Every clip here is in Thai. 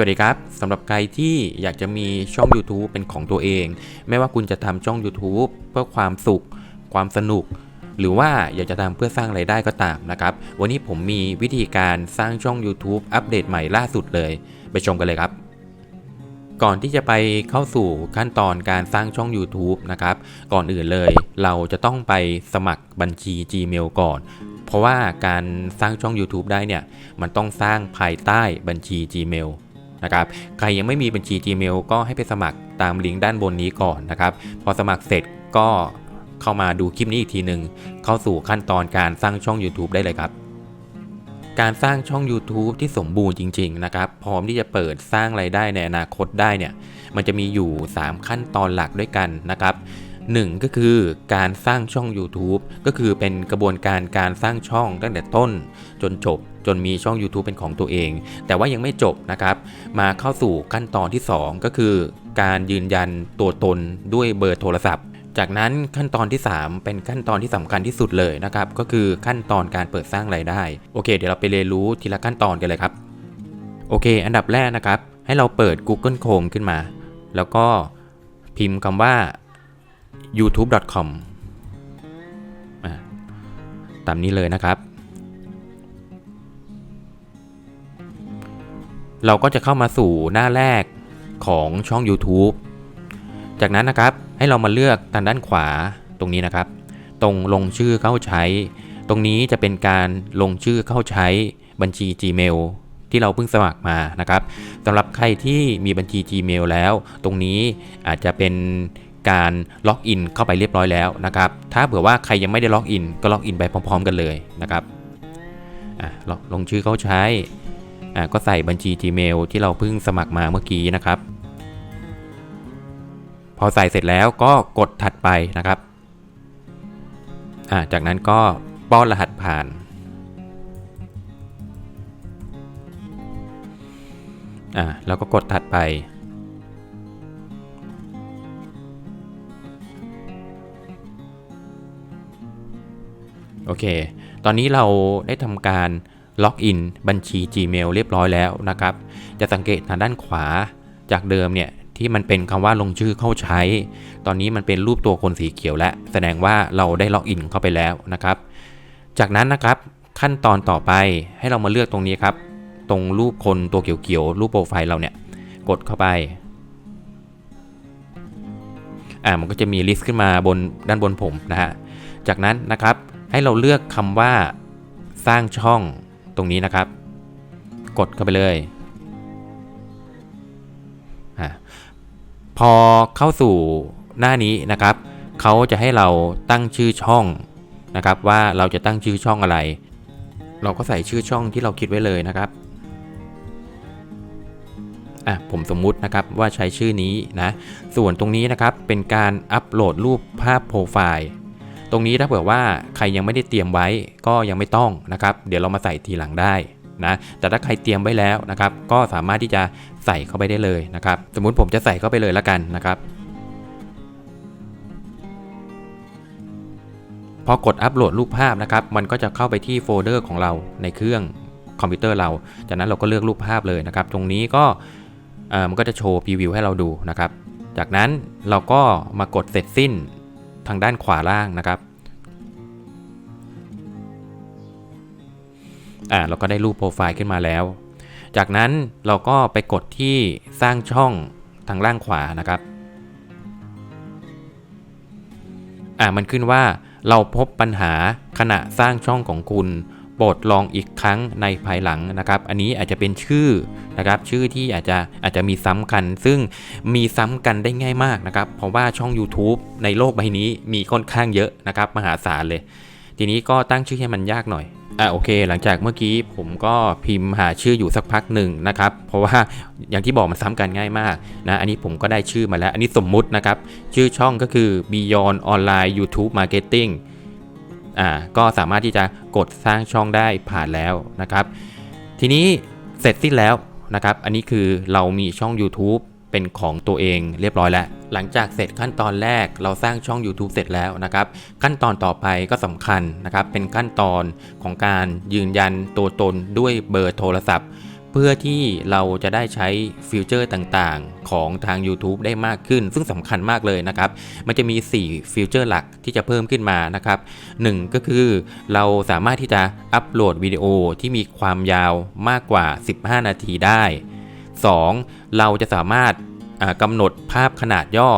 วัสดีครับสำหรับใครที่อยากจะมีช่อง YouTube เป็นของตัวเอง ไม่ว่าคุณจะทำช่อง YouTube เพื่อความสุข ความสนุก หรือว่าอยากจะทำเพื่อสร้างไรายได้ก็ตามนะครับ วันนี้ผมมีวิธีการสร้างช่อง YouTube อัปเดตใหม่ล่าสุดเลย ไปชมกันเลยครับ ก่อนที่จะไปเข้าสู่ขั้นตอนการสร้างช่อง YouTube นะครับ ก่อนอื่นเลย เราจะต้องไปสมัครบัญชี Gmail ก่อนเพราะว่าการสร้างช่อง YouTube ได้เนี่ย มันต้องสร้างภายใต้บัญชี Gmail นะครับ ใครยังไม่มีบัญชี Gmail ก็ให้ไปสมัครตามลิงก์ด้านบนนี้ก่อนนะครับ พอสมัครเสร็จก็เข้ามาดูคลิปนี้อีกทีหนึ่งเข้าสู่ขั้นตอนการสร้างช่อง YouTube ได้เลยครับ การสร้างช่อง YouTube ที่สมบูรณ์จริง ๆ นะครับ พร้อมที่จะเปิดสร้างไรายได้ในอนาคตได้เนี่ย มันจะมีอยู่ 3 ขั้นตอนหลักด้วยกันนะครับ1ก็คือการสร้างช่อง YouTube ก็คือเป็นกระบวนการการสร้างช่องตั้งแต่ต้นจนจบ จนมีช่อง YouTube เป็นของตัวเอง แต่ว่ายังไม่จบนะครับ มาเข้าสู่ขั้นตอนที่ 2 ก็คือ การยืนยันตัวตนด้วยเบอร์โทรศัพท์ จากนั้นขั้นตอนที่ 3 เป็นขั้นตอนที่สำคัญที่สุดเลยนะครับ ก็คือขั้นตอนการเปิดสร้างรายได้ โอเค เดี๋ยวเราไปเรียนรู้ทีละขั้นตอนกันเลยครับ โอเค อันดับแรกนะครับ ให้เราเปิด Google Chrome ขึ้นมา แล้วก็พิมพ์คำว่า youtube.com ตามนี้เลยนะครับ เราก็จะเข้ามาสู่หน้าแรกของช่อง YouTube จากนั้นนะครับให้เรามาเลือกทางด้านขวาตรงนี้นะครับ ตรงลงชื่อเข้าใช้ ตรงนี้จะเป็นการลงชื่อเข้าใช้บัญชี Gmail ที่เราเพิ่งสมัครมานะครับสำหรับใครที่มีบัญชี Gmail แล้ว ตรงนี้อาจจะเป็นการล็อกอินเข้าไปเรียบร้อยแล้วนะครับ ถ้าเผื่อว่าใครยังไม่ได้ล็อกอินก็ล็อกอินไปพร้อม ๆ กันเลยนะครับอะลงชื่อเข้าใช้ ก็ใส่บัญชี Gmail ที่เราเพิ่งสมัครมาเมื่อกี้นะครับ พอใส่เสร็จแล้วก็กดถัดไปนะครับจากนั้นก็ป้อนรหัสผ่าน แล้วก็กดถัดไปโอเค ตอนนี้เราได้ทำการ ล็อกอินบัญชี Gmail เรียบร้อยแล้วนะครับ จะสังเกตทางด้านขวาจากเดิมเนี่ยที่มันเป็นคำว่าลงชื่อเข้าใช้ ตอนนี้มันเป็นรูปตัวคนสีเขียวแล้วแสดงว่าเราได้ล็อกอินเข้าไปแล้วนะครับ จากนั้นนะครับขั้นตอนต่อไปให้เรามาเลือกตรงนี้ครับ ตรงรูปคนตัวเขียวๆรูปโปรไฟล์เราเนี่ยกดเข้าไปอ่ามันก็จะมีลิสต์ขึ้นมาบนด้านบนผมนะฮะจากนั้นนะครับให้เราเลือกคำว่าสร้างช่อง ตรงนี้นะครับ กดเข้าไปเลยอพอเข้าสู่หน้านี้นะครับเขาจะให้เราตั้งชื่อช่องนะครับ ว่าเราจะตั้งชื่อช่องอะไร เราก็ใส่ชื่อช่องที่เราคิดไว้เลยนะครับ่ะผมสมมุตินะครับว่าใช้ชื่อนี้นะ ส่วนตรงนี้นะครับเป็นการอัปโหลดรูปภาพโปรไฟล์ ตรงนี้ถ้าเผื่อว่าใครยังไม่ได้เตรียมไว้ก็ยังไม่ต้องนะครับ เดี๋ยวเรามาใส่ทีหลังได้นะแต่ถ้าใครเตรียมไว้แล้วนะครับ ก็สามารถที่จะใส่เข้าไปได้เลยนะครับ สมมุติผมจะใส่เข้าไปเลยละกันนะครับ พอกดอัปโหลดรูปภาพนะครับ มันก็จะเข้าไปที่โฟลเดอร์ของเราในเครื่องคอมพิวเตอร์เรา จากนั้นเราก็เลือกรูปภาพเลยนะครับ ตรงนี้ก็มันก็จะโชว์พรีวิวให้เราดูนะครับ จากนั้นเราก็มากดเสร็จสิ้น ทางด้านขวาล่างนะครับอ่าเราก็ได้รูปโปรไฟล์ขึ้นมาแล้ว จากนั้นเราก็ไปกดที่สร้างช่องทางล่างขวานะครับอ่ามันขึ้นว่าเราพบปัญหาขณะสร้างช่องของคุณ โปรดลองอีกครั้งในภายหลังนะครับ อันนี้อาจจะเป็นชื่อนะครับชื่อที่อาจจะอาจจะมีซ้ำกัน ซึ่งมีซ้ำกันได้ง่ายมากนะครับ เพราะว่าช่อง YouTube ในโลกใบนี้มีค่อนข้างเยอะนะครับมหาศาลเลย ทีนี้ก็ตั้งชื่อให้มันยากหน่อยอะโอเค หลังจากเมื่อกี้ผมก็พิมพ์หาชื่ออยู่สักพักหนึ่งนะครับ เพราะว่าอย่างที่บอกมันซ้ำกันง่ายมากนะ อันนี้ผมก็ได้ชื่อมาแล้ว อันนี้สมมุตินะครับ ชื่อช่องก็คือ Beyond Online YouTube Marketing อ่าก็สามารถที่จะกดสร้างช่องได้ผ่านแล้วนะครับ ทีนี้เสร็จสิ้นแล้วนะครับ อันนี้คือเรามีช่อง YouTube เป็นของตัวเองเรียบร้อยแล้ว หลังจากเสร็จขั้นตอนแรกเราสร้างช่อง YouTube เสร็จแล้วนะครับ ขั้นตอนต่อไปก็สำคัญนะครับ เป็นขั้นตอนของการยืนยันตัวตนด้วยเบอร์โทรศัพท์ เพื่อที่เราจะได้ใช้ฟิวเจอร์ต่างๆ ของทาง YouTube ได้มากขึ้น ซึ่งสำคัญมากเลยนะครับ มันจะมี 4ฟิวเจอร์หลักที่จะเพิ่มขึ้นมานะครับ1ก็คือเราสามารถที่จะอัปโหลดวิดีโอที่มีความยาวมากกว่า 15 นาทีได้ 2. เราจะสามารถกำหนดภาพขนาดย่อ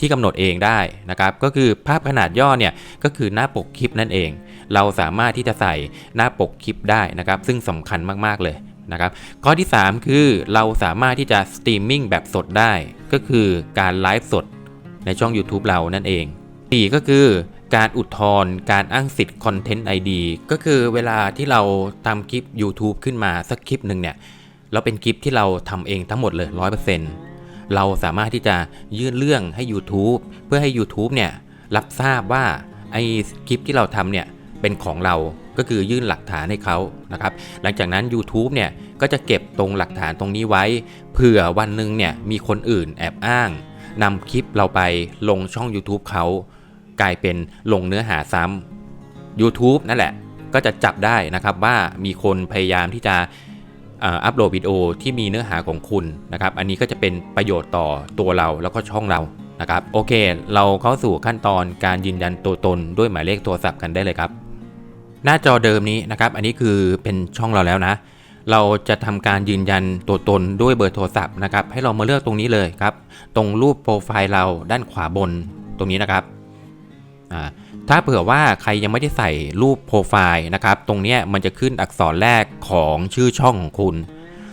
ที่กำหนดเองได้นะครับ ก็คือภาพขนาดย่อเนี่ยก็คือหน้าปกคลิปนั่นเอง เราสามารถที่จะใส่หน้าปกคลิปได้นะครับ ซึ่งสำคัญมากๆเลย นะครับข้อที่ 3 คือเราสามารถที่จะสตรีมมิ่งแบบสดได้ ก็คือการไลฟ์สดในช่อง YouTube เรานั่นเอง 4 ก็คือการอุทธรณ์การอ้างสิทธิ์คอนเทนต์ ID ก็คือเวลาที่เราทำคลิป YouTube ขึ้นมาสักคลิปหนึ่งเนี่ย เราเป็นคลิปที่เราทำเองทั้งหมดเลย 100%เราสามารถที่จะยื่นเรื่องให้ YouTube เพื่อให้ YouTube เนี่ยรับทราบว่าไอ้คลิปที่เราทำเนี่ยเป็นของเรา ก็คือยื่นหลักฐานให้เขานะครับ หลังจากนั้น YouTube เนี่ยก็จะเก็บตรงหลักฐานตรงนี้ไว้ เผื่อวันหนึ่งเนี่ยมีคนอื่นแอบอ้างนำคลิปเราไปลงช่อง YouTube เขากลายเป็นลงเนื้อหาซ้ำ YouTube นั่นแหละ ก็จะจับได้นะครับว่ามีคนพยายามที่จะอัปโหลดวิดีโอที่มีเนื้อหาของคุณนะครับ อันนี้ก็จะเป็นประโยชน์ต่อตัวเราแล้วก็ช่องเรานะครับ โอเค เราเข้าสู่ขั้นตอนการยืนยันตัวตนด้วยหมายเลขโทรศัพท์กันได้เลยครับ หน้าจอเดิมนี้นะครับ อันนี้คือเป็นช่องเราแล้วนะ เราจะทำการยืนยันตัวตนด้วยเบอร์โทรศัพท์นะครับ ให้เรามาเลือกตรงนี้เลยครับ ตรงรูปโปรไฟล์เราด้านขวาบนตรงนี้นะครับอ่าถ้าเผื่อว่าใครยังไม่ได้ใส่รูปโปรไฟล์นะครับ ตรงนี้มันจะขึ้นอักษรแรกของชื่อช่องของคุณ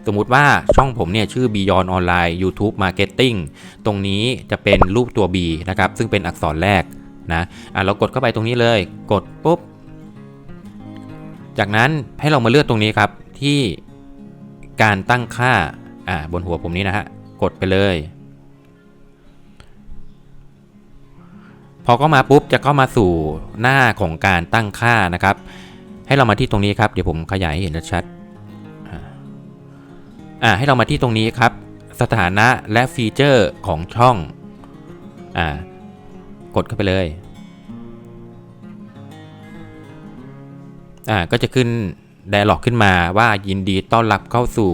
สมมุติว่าช่องผมเนี่ยชื่อ Beyond Online YouTube Marketing ตรงนี้จะเป็นรูปตัว B นะครับ ซึ่งเป็นอักษรแรกนะอะเรากดเข้าไปตรงนี้เลย กดปุ๊บ จากนั้นให้เรามาเลือกตรงนี้ครับที่การตั้งค่าอ่าบนหัวผมนี้นะฮะกดไปเลย พอเข้ามาปุ๊บจะเข้ามาสู่หน้าของการตั้งค่านะครับ ให้เรามาที่ตรงนี้ครับเดี๋ยวผมขยายให้เห็นชัดอ่าให้เรามาที่ตรงนี้ครับ สถานะและฟีเจอร์ของช่องอ่ากดเข้าไปเลย อ่าก็จะขึ้น d ด a l ล็อกขึ้นมาว่ายินดีต้อนรับเข้าสู่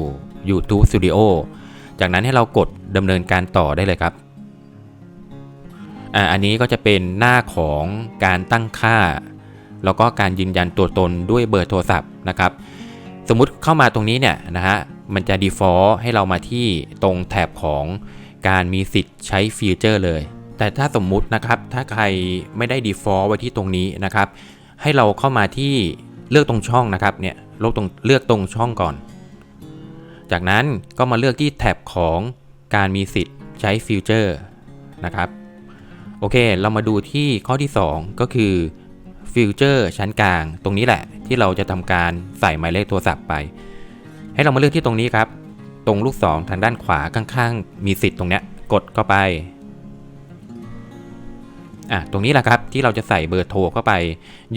YouTube Studio จากนั้นให้เรากดดำเนินการต่อได้เลยครับอ่าอันนี้ก็จะเป็นหน้าของการตั้งค่า แล้วก็การยืนยันตัวตนด้วยเบอร์โทรศัพท์นะครับ สมมุติเข้ามาตรงนี้เนี่ยนะฮะมันจะ default ให้เรามาที่ตรงแถบของการมีสิทธิ์ใช้ฟีเจอร์เลย แต่ถ้าสมมุตินะครับ ถ้าใครไม่ได้ default ไว้ที่ตรงนี้นะครับ ให้เราเข้ามาที่ เลือกตรงช่องนะครับเนี่ยเลือกตรงเลือกตรงช่องก่อน จากนั้นก็มาเลือกที่แท็บของการมีสิทธิ์ใช้ฟิวเจอร์นะครับโอเค เรามาดูที่ข้อที่ 2 ก็คือฟิวเจอร์ชั้นกลาง ตรงนี้แหละ ที่เราจะทำการใส่หมายเลขโทรศัพท์ไป ให้เรามาเลือกที่ตรงนี้ครับ ตรงลูกศรทางด้านขวาข้างๆ มีสิทธิ์ตรงเนี้ยกดเข้าไป อะตรงนี้แหละครับที่เราจะใส่เบอร์โทรเข้าไป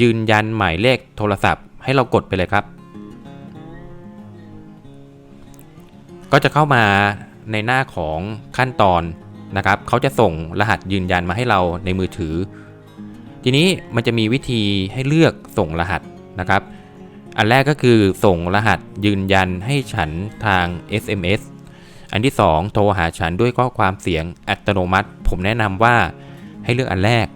ยืนยันหมายเลขโทรศัพท์ ให้เรากดไปเลยครับ ก็จะเข้ามาในหน้าของขั้นตอนนะครับเขาจะส่งรหัสยืนยันมาให้เราในมือถือ ทีนี้มันจะมีวิธีให้เลือกส่งรหัสนะครับ อันแรกก็คือส่งรหัสยืนยันให้ฉันทาง SMS อันที่ 2 โทรหาฉันด้วยข้อความเสียงอัตโนมัติ ผมแนะนำว่า ให้เลือกอันแรก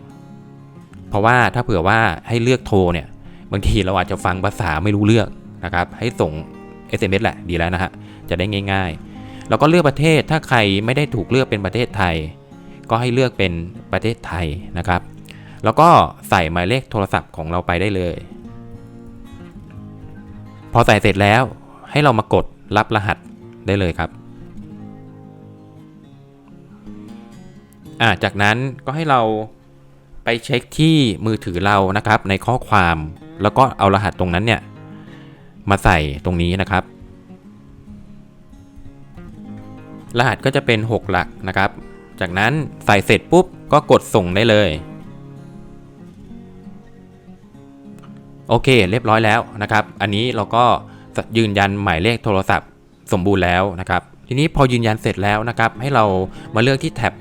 เพราะว่าถ้าเผื่อว่าให้เลือกโทรเนี่ยบางทีเราอาจจะฟังภาษาไม่รู้เรื่องนะครับ ให้ส่ง SMS แหละดีแล้วนะฮะจะได้ง่าย ๆ แล้วก็เลือกประเทศถ้าใครไม่ได้ถูกเลือกเป็นประเทศไทย ก็ให้เลือกเป็นประเทศไทยนะครับ แล้วก็ใส่หมายเลขโทรศัพท์ของเราไปได้เลย พอใส่เสร็จแล้วให้เรามากดรับรหัสได้เลยครับ อ่าจากนั้นก็ให้เราไปเช็คที่มือถือเรานะครับ ในข้อความแล้วก็เอารหัสตรงนั้นเนี่ย มาใส่ตรงนี้นะครับ รหัสก็จะเป็น 6 หลักนะครับ จากนั้นใส่เสร็จปุ๊บก็กดส่งได้เลย โอเค เรียบร้อยแล้วนะครับ อันนี้เราก็ยืนยันหมายเลขโทรศัพท์สมบูรณ์แล้วนะครับ ทีนี้พอยืนยันเสร็จแล้วนะครับ ให้เรามาเลือกที่แท็บ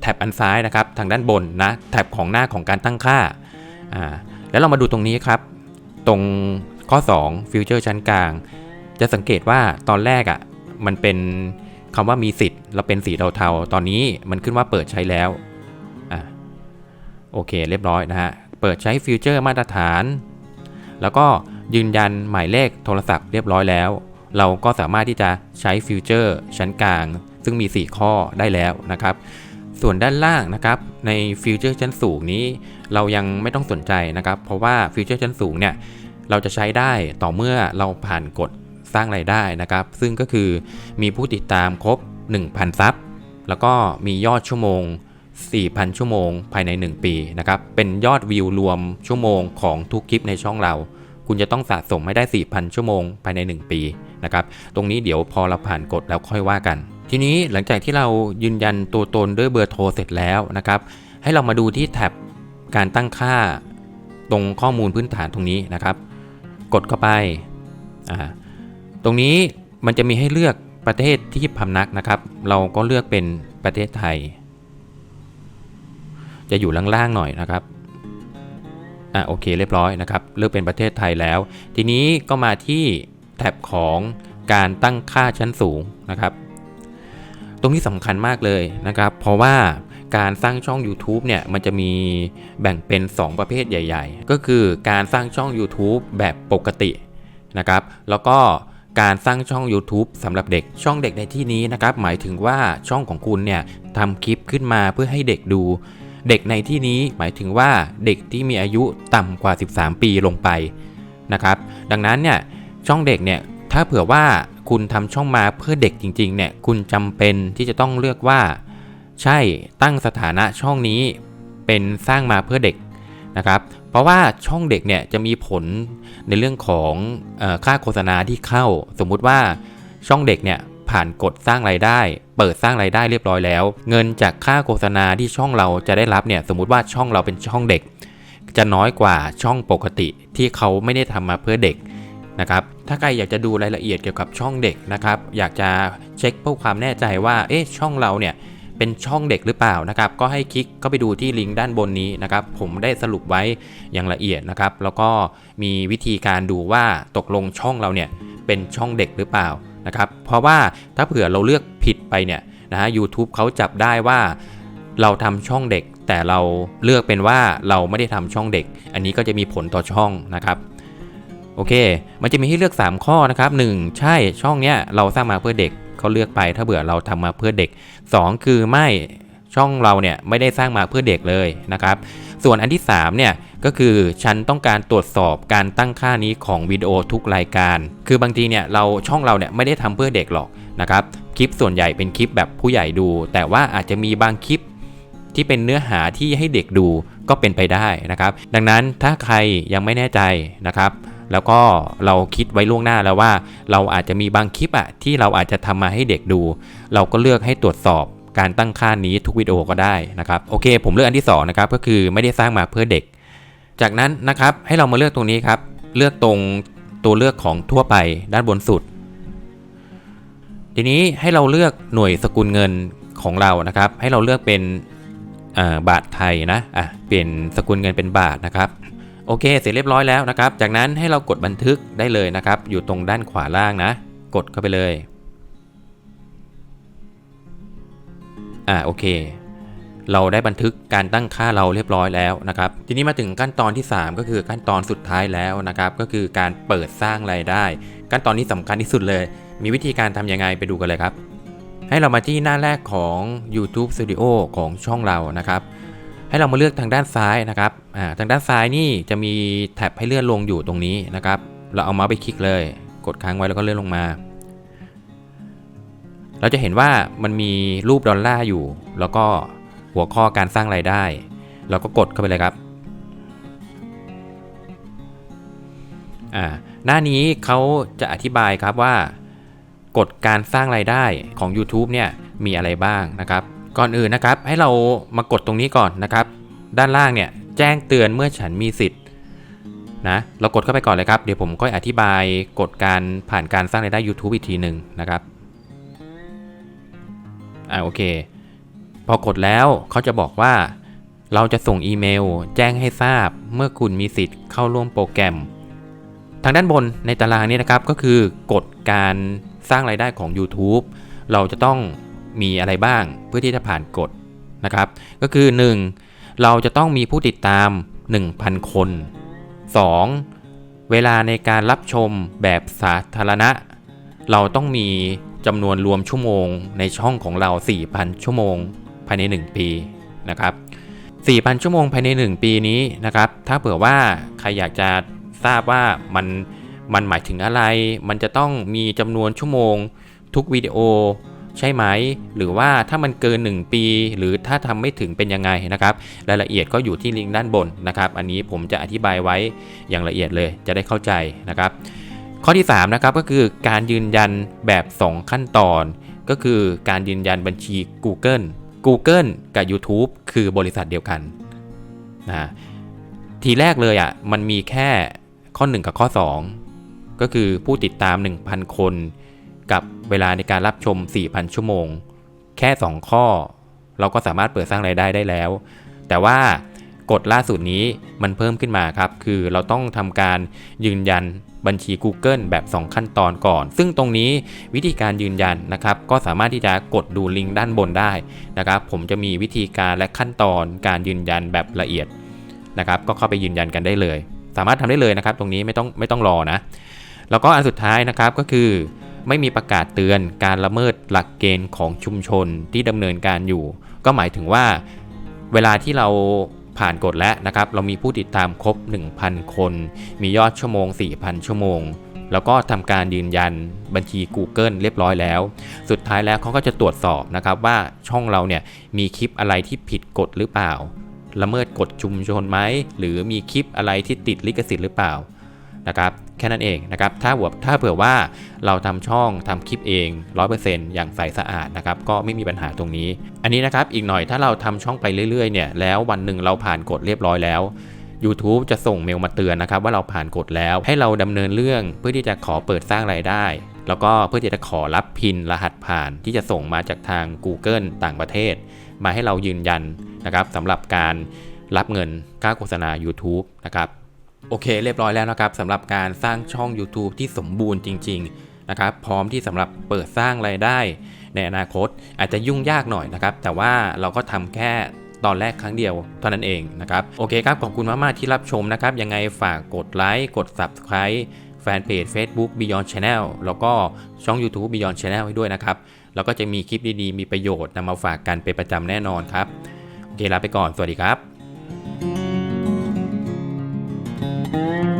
แท็บอันซ้ายนะครับทางด้านบนนะแท็บของหน้าของการตั้งค่าอ่าแล้วเรามาดูตรงนี้ครับ ตรงข้อ2ฟิวเจอร์ชั้นกลาง จะสังเกตว่าตอนแรกอะ่ะมันเป็นคำว่ามีสิทธิ์เราเป็นสีเทาๆตอนนี้มันขึ้นว่าเปิดใช้แล้วอะโอเคเรียบร้อยนะฮะเปิดใช้ฟิวเจอร์มาตรฐาน แล้วก็ยืนยันหมายเลขโทรศัพท์เรียบร้อยแล้ว เราก็สามารถที่จะใช้ฟิวเจอร์ชั้นกลาง ซึ่งมี 4 ข้อได้แล้วนะครับ ส่วนด้านล่างนะครับในฟิวเจอร์ชั้นสูงนี้ เรายังไม่ต้องสนใจนะครับ เพราะว่าฟิวเจอร์ชั้นสูงเนี่ยเราจะใช้ได้ต่อเมื่อเราผ่านกฎสร้างไรายได้นะครับ ซึ่งก็คือมีผู้ติดตามครบ 1,000 ซับแล้วก็มียอดชั่วโมง 4,000 ชั่วโมงภายใน 1 ปีนะครับ เป็นยอดวิวรวมชั่วโมงของทุกคลิปในช่องเรา คุณจะต้องสะสมให้ได้ 4,000 ชั่วโมงภายใน 1 ปีนะครับ ตรงนี้เดี๋ยวพอเราผ่านกฎแล้วค่อยว่ากัน ทีนี้หลังจากที่เรายืนยันตัวตนด้วยเบอร์โทรเสร็จแล้วนะครับ ให้เรามาดูที่แท็บการตั้งค่าตรงข้อมูลพื้นฐานตรงนี้นะครับ กดเข้าไปาตรงนี้มันจะมีให้เลือกประเทศที่พำนักนะครับ เราก็เลือกเป็นประเทศไทย จะอยู่ล่างๆหน่อยนะครับอ่าโอเคเรียบร้อยนะครับ เลือกเป็นประเทศไทยแล้ว ทีนี้ก็มาที่แท็บของการตั้งค่าชั้นสูงนะครับ ตรงนี้สำคัญมากเลยนะครับ เพราะว่าการสร้างช่อง YouTube เนี่ยมันจะมีแบ่งเป็น 2 ประเภทใหญ่ ๆ ก็คือการสร้างช่อง YouTube แบบปกตินะครับ แล้วก็การสร้างช่อง YouTube สำหรับเด็กช่องเด็กในที่นี้นะครับ หมายถึงว่าช่องของคุณเนี่ยทำคลิปขึ้นมาเพื่อให้เด็กดู เด็กในที่นี้หมายถึงว่าเด็กที่มีอายุต่ำกว่า 13 ปีลงไปนะครับ ดังนั้นเนี่ยช่องเด็กเนี่ย ถ้าเผื่อว่าคุณทำช่องมาเพื่อเด็กจริงๆเนี่ยคุณจำเป็นที่จะต้องเลือกว่า ใช่ตั้งสถานะช่องนี้เป็นสร้างมาเพื่อเด็กนะครับ เพราะว่าช่องเด็กเนี่ยจะมีผลในเรื่องของอค่าโฆษณาที่เข้า สมมุติว่าช่องเด็กเนี่ยผ่านกฎสร้างรายได้ เปิดสร้างรายได้เรียบร้อยแล้ว เงินจากค่าโฆษณาที่ช่องเราจะได้รับเนี่ยสมมุติว่าช่องเราเป็นช่องเด็ก จะน้อยกว่าช่องปกติที่เขาไม่ได้ทำมาเพื่อเด็กนะครับ ถ้าใครอยากจะดูรายละเอียดเกี่ยวกับช่องเด็กนะครับ อยากจะเช็คเพื่อความแน่ใจว่า เอ๊ะ ช่องเราเนี่ยเป็นช่องเด็กหรือเปล่านะครับ ก็ให้คลิกเข้าไปดูที่ลิงก์ด้านบนนี้นะครับ ผมได้สรุปไว้อย่างละเอียดนะครับ แล้วก็มีวิธีการดูว่าตกลงช่องเราเนี่ยเป็นช่องเด็กหรือเปล่านะครับ เพราะว่าถ้าเผื่อเราเลือกผิดไปเนี่ยนะฮะยูทูบเขาจับได้ว่าเราทำช่องเด็ก แต่เราเลือกเป็นว่าเราไม่ได้ทำช่องเด็ก อันนี้ก็จะมีผลต่อช่องนะครับ โอเค มันจะมีให้เลือก 3 ข้อนะครับ 1 ใช่ช่องเนี้ยเราสร้างมาเพื่อเด็กเขาเลือกไปถ้าเบื่อเราทำมาเพื่อเด็ก 2 คือไม่ช่องเราเนี่ยไม่ได้สร้างมาเพื่อเด็กเลยนะครับ ส่วนอันที่3เนี่ยก็คือฉันต้องการตรวจสอบการตั้งค่านี้ของวิดีโอทุกรายการ คือบางทีเนี่ยเราช่องเราเนี่ยไม่ได้ทำเพื่อเด็กหรอกนะครับคลิปส่วนใหญ่เป็นคลิปแบบผู้ใหญ่ดู แต่ว่าอาจจะมีบางคลิปที่เป็นเนื้อหาที่ให้เด็กดูก็เป็นไปได้นะครับ ดังนั้นถ้าใครยังไม่แน่ใจนะครับ แล้วก็เราคิดไว้ล่วงหน้าแล้วว่า เราอาจจะมีบางคลิปอะที่เราอาจจะทำมาให้เด็กดู เราก็เลือกให้ตรวจสอบการตั้งค่านี้ทุกวิดีโอก็ได้นะครับโอเค ผมเลือกอันที่2นะครับก็คือไม่ได้สร้างมาเพื่อเด็ก จากนั้นนะครับให้เรามาเลือกตรงนี้ครับเลือกตรงตัวเลือกของทั่วไปด้านบนสุด ทีนี้ให้เราเลือกหน่วยสกุลเงินของเรานะครับ ให้เราเลือกเป็นบาทไทยนะอะเปลี่ยนสกุลเงินเป็นบาทนะครับ โอเค เสร็จเรียบร้อยแล้วนะครับ จากนั้นให้เรากดบันทึกได้เลยนะครับ อยู่ตรงด้านขวาล่างนะ กดเข้าไปเลย อ่าโอเค เราได้บันทึกการตั้งค่าเราเรียบร้อยแล้วนะครับ ทีนี้มาถึงขั้นตอนที่ 3 ก็คือขั้นตอนสุดท้ายแล้วนะครับ ก็คือการเปิดสร้างรายได้ ขั้นตอนนี้สำคัญที่สุดเลย มีวิธีการทำยังไงไปดูกันเลยครับ ให้เรามาที่หน้าแรกของ YouTube Studio ของช่องเรานะครับ ให้เรามาเลือกทางด้านซ้ายนะครับ อ่าทางด้านซ้ายนี่จะมีแท็บให้เลื่อนลงอยู่ตรงนี้นะครับ เราเอาเมาส์ไปคลิกเลย กดค้างไว้แล้วก็เลื่อนลงมา เราจะเห็นว่ามันมีรูปดอลลาร์อยู่ แล้วก็หัวข้อการสร้างรายได้ เราก็กดเข้าไปเลยครับอ่าหน้านี้เขาจะอธิบายครับว่ากฎการสร้างรายได้ของ YouTube เนี่ยมีอะไรบ้างนะครับ ก่อนอื่นนะครับให้เรามากดตรงนี้ก่อนนะครับ ด้านล่างเนี่ย แจ้งเตือนเมื่อฉันมีสิทธิ์นะเรากดเข้าไปก่อนเลยครับ เดี๋ยวผมก็อธิบายกฎการผ่านการสร้างรายได้ YouTube อีกทีหนึ่งนะครับอ่าโอเค พอกดแล้วเขาจะบอกว่า เราจะส่งอีเมล แจ้งให้ทราบเมื่อคุณมีสิทธิ์เข้าร่วมโปรแกรม ทางด้านบนในตารางนี้นะครับก็คือกฎการสร้างรายได้ของ YouTube เราจะต้องมีอะไรบ้างเพื่อที่จะผ่านกฎนะครับ ก็คือ 1. เราจะต้องมีผู้ติดตาม 1,000 คน 2. เวลาในการรับชมแบบสาธารณะ เราต้องมีจำนวนรวมชั่วโมงในช่องของเรา 4,000 ชั่วโมงภายใน 1 ปีนะครับ 4,000 ชั่วโมงภายใน 1 ปีนี้นะครับ ถ้าเผื่อว่าใครอยากจะทราบว่ามันมันหมายถึงอะไร มันจะต้องมีจำนวนชั่วโมงทุกวิดีโอ ใช่ไหม หรือว่าถ้ามันเกิน 1 ปี หรือถ้าทำไม่ถึงเป็นยังไงนะครับ รายละเอียดก็อยู่ที่ลิงก์ด้านบนนะครับ อันนี้ผมจะอธิบายไว้อย่างละเอียดเลยจะได้เข้าใจนะครับ ข้อที่3นะครับก็คือการยืนยันแบบ 2 ขั้นตอน ก็คือการยืนยันบัญชี Google Google กับ YouTube คือบริษัทเดียวกันนะทีแรกเลยอะ่ะมันมีแค่ข้อ 1 กับข้อ 2 ก็คือผู้ติดตาม 1,000 คน กับเวลาในการรับชม 4,000 ชั่วโมง แค่ 2 ข้อ เราก็สามารถเปิดสร้างรายได้ได้แล้ว แต่ว่ากฎล่าสุดนี้มันเพิ่มขึ้นมาครับ คือเราต้องทำการยืนยันบัญชี Google แบบ 2 ขั้นตอนก่อน ซึ่งตรงนี้วิธีการยืนยันนะครับ ก็สามารถที่จะกดดูลิงก์ด้านบนได้นะครับ ผมจะมีวิธีการและขั้นตอนการยืนยันแบบละเอียดนะครับ ก็เข้าไปยืนยันกันได้เลย สามารถทำได้เลยนะครับ ตรงนี้ไม่ต้องไม่ต้องรอนะ แล้วก็อันสุดท้ายนะครับก็คือ ไม่มีประกาศเตือนการละเมิดหลักเกณฑ์ของชุมชนที่ดำเนินการอยู่ ก็หมายถึงว่า เวลาที่เราผ่านกฎแล้วนะครับ เรามีผู้ติดตามครบ 1,000 คน มียอดชั่วโมง 4,000 ชั่วโมง แล้วก็ทำการยืนยันบัญชี Google เรียบร้อยแล้ว สุดท้ายแล้วเขาก็จะตรวจสอบนะครับว่าช่องเราเนี่ยมีคลิปอะไรที่ผิดกฎหรือเปล่า ละเมิดกฎชุมชนไหมหรือมีคลิปอะไรที่ติดลิขสิทธิ์หรือเปล่า นะครับแค่นั้นเองนะครับถ้าบวถ้าเผื่อว่าเราทำช่องทำคลิปเอง 100%อย่างใสสะอาดนะครับก็ไม่มีปัญหาตรงนี้ อันนี้นะครับอีกหน่อยถ้าเราทำช่องไปเรื่อยๆเนี่ยแล้ววันหนึ่งเราผ่านกฎเรียบร้อยแล้ว YouTube จะส่งเมลมาเตือนนะครับว่าเราผ่านกฎแล้วให้เราดำเนินเรื่องเพื่อที่จะขอเปิดสร้างรายได้ แล้วก็เพื่อที่จะขอรับพินรหัสผ่านที่จะส่งมาจากทาง Google ต่างประเทศ มาให้เรายืนยันนะครับสำหรับการรับเงินค่าโฆษณา YouTube นะครับ โอเคเรียบร้อยแล้วนะครับสำหรับการสร้างช่อง YouTube ที่สมบูรณ์จริง ๆ นะครับ พร้อมที่สำหรับเปิดสร้างรายได้ ในอนาคตอาจจะยุ่งยากหน่อยนะครับ แต่ว่าเราก็ทำแค่ตอนแรกครั้งเดียวเท่านั้นเองนะครับ โอเคครับ ขอบคุณมากๆที่รับชมนะครับ ยังไงฝากกดไลค์กด Subscribe แฟนเพจ Facebook Beyond Channel แล้วก็ช่อง YouTube Beyond Channel ให้ด้วยนะครับ แล้วก็จะมีคลิปดีๆ มีประโยชน์นำมาฝากกันเป็นประจำแน่นอนครับ โอเคลาไปก่อน สวัสดีครับ thank you.